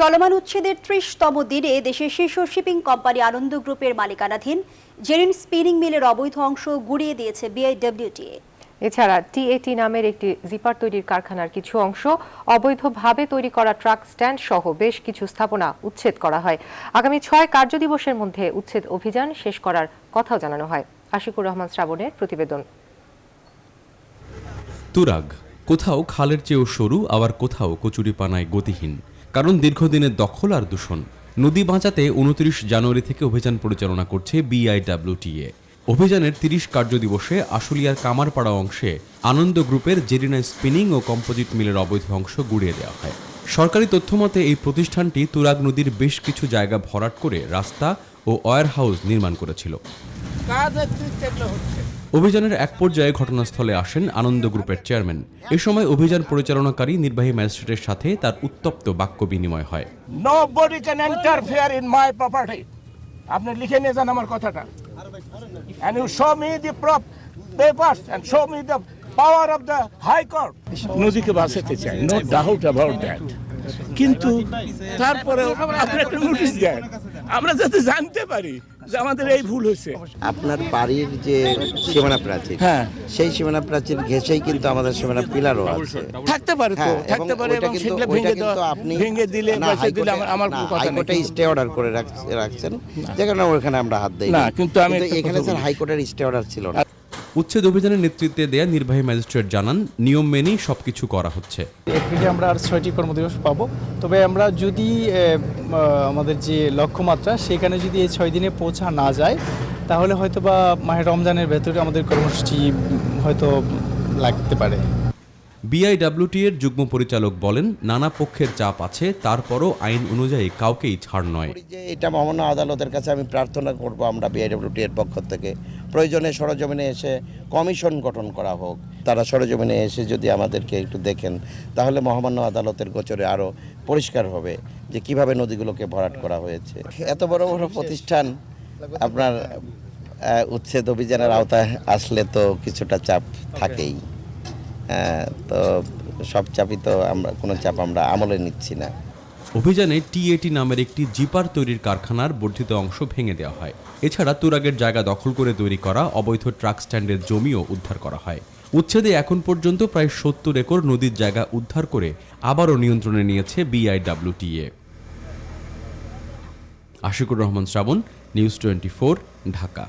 চলমান উচ্ছেদের ত্রিশতম দিনে দেশের শীর্ষ শিপিং কোম্পানি আনন্দ গ্রুপের মালিকানাধীন জেরিন স্পিনিং মিলের অবৈধ অংশ গুড়িয়ে দিয়েছে বিআইডব্লিউটিএ এছাড়া টিএটি নামের একটি জিপার তৈরির কারখানার কিছু অংশ অবৈধভাবে তৈরি করা ট্রাক স্ট্যান্ড সহ বেশ কিছু স্থাপনা উচ্ছেদ করা হয়। আগামী ছয় কার্যদিবসের মধ্যে উচ্ছেদ অভিযান শেষ করার কথাও জানানো হয়। আশিকুর রহমান শ্রাবণের প্রতিবেদন। তুরাগ কোথাও খালের চেয়েও সরু আবার কোথাও কচুরিপানায় গতিহীন। কারণ দীর্ঘদিনের দখল আর দূষণ। নদী বাঁচাতে উনত্রিশ জানুয়ারি থেকে অভিযান পরিচালনা করছে বিআইডব্লিউটিএ অভিযানের তিরিশ কার্যদিবসে আশুলিয়ার কামারপাড়া অংশে আনন্দ গ্রুপের জেরিনা স্পিনিং ও কম্পোজিট মিলের অবৈধ অংশ গুড়িয়ে দেওয়া হয়। সরকারি তথ্যমতে এই প্রতিষ্ঠানটি তুরাগ নদীর বেশ কিছু জায়গা ভরাট করে রাস্তা ও ওয়ার হাউস নির্মাণ করেছিল। এগুলো হচ্ছে। অভিযানের এক পর্যায়ে ঘটনাস্থলে আসেন আনন্দ গ্রুপের চেয়ারম্যান। এ সময় অভিযান পরিচালনাকারী নির্বাহী ম্যাজিস্ট্রেটের সাথে তার উত্তপ্ত বাক্য বিনিময় হয়। Nobody can interfere in my property আপনি লিখে নিয়ে যান আমার কথাটা। And you show me the prop papers and show me the power of the high court নদীকে বাঁচাতে চাই নো ডাউট অ্যাবাউট দ্যাট কিন্তু তারপরে আপনি একটা নোটিশ দেন। আমরা যাতে জানতে পারি যে আমাদের এই ভুল হয়েছে। আপনার বাড়ির যে সীমানা প্রাচীর হ্যাঁ। সেই সীমানা প্রাচীর ঘেসেই কিন্তু আমাদের সীমানা পিলারও আছে। থাকতে পারে তো হ্যাঁ, থাকতে পারে এবং সেগুলো ভেঙে আপনি ভেঙে দিলে না, দিলে আমার- কোনো কথা নেই। হাইকোর্টে স্টে অর্ডার করে রাখ- রাখছেন। যে কারণে ওখানে আমরা হাত দিই না, কিন্তু আমি এখানে স্যার হাইকোর্টের স্টে অর্ডার ছিল না। উচ্ছেদ অভিযানের নেতৃত্বে দেয়া নির্বাহী ম্যাজিস্ট্রেট জানান নিয়ম মেনেই সব কিছু করা হচ্ছে। এপ্রিলে আমরা আর ছয়টি কর্মদিবস পাবো। তবে আমরা যদি আমাদের যে লক্ষ্যমাত্রা সেখানে যদি এই ছয় দিনে পৌঁছা না যায় তাহলে হয়তো বা মাহে রমজানের ভেতরে আমাদের কর্মসূচি হয়তো লাগতে পারে। বিআইডব্লিউটি এর যুগ্ম পরিচালক বলেন নানা পক্ষের চাপ আছে তারপরও আইন অনুযায়ী কাউকেই ছাড় নয়। এটা মহামান্য আদালতের কাছে আমি প্রার্থনা করব আমরা বিআইডব্লিউটি এর পক্ষ থেকে। প্রয়োজনে সরজমিনে এসে কমিশন গঠন করা হোক। তারা সরজমিনে এসে যদি আমাদেরকে একটু দেখেন তাহলে মহামান্য আদালতের গোচরে আরও পরিষ্কার হবে যে কীভাবে নদীগুলোকে ভরাট করা হয়েছে। এত বড় বড় প্রতিষ্ঠান আপনার উচ্ছেদ অভিযানের আওতায় আসলে তো কিছুটা চাপ থাকেই। তো সব চাপই তো আমরা কোনো চাপ আমরা আমলে নিচ্ছি না। অভিযানে টিএটি নামের একটি জিপার তৈরির কারখানার বর্ধিত অংশ ভেঙে দেওয়া হয়। এছাড়া তুরাগের জায়গা দখল করে তৈরি করা অবৈধ ট্রাক স্ট্যান্ডের জমিও উদ্ধার করা হয়। উচ্ছেদে এখন পর্যন্ত প্রায় সত্তর একর নদীর জায়গা উদ্ধার করে আবারও নিয়ন্ত্রণে নিয়েছে BIWTA Ashikur Rahman Srabon, news twenty Dhaka.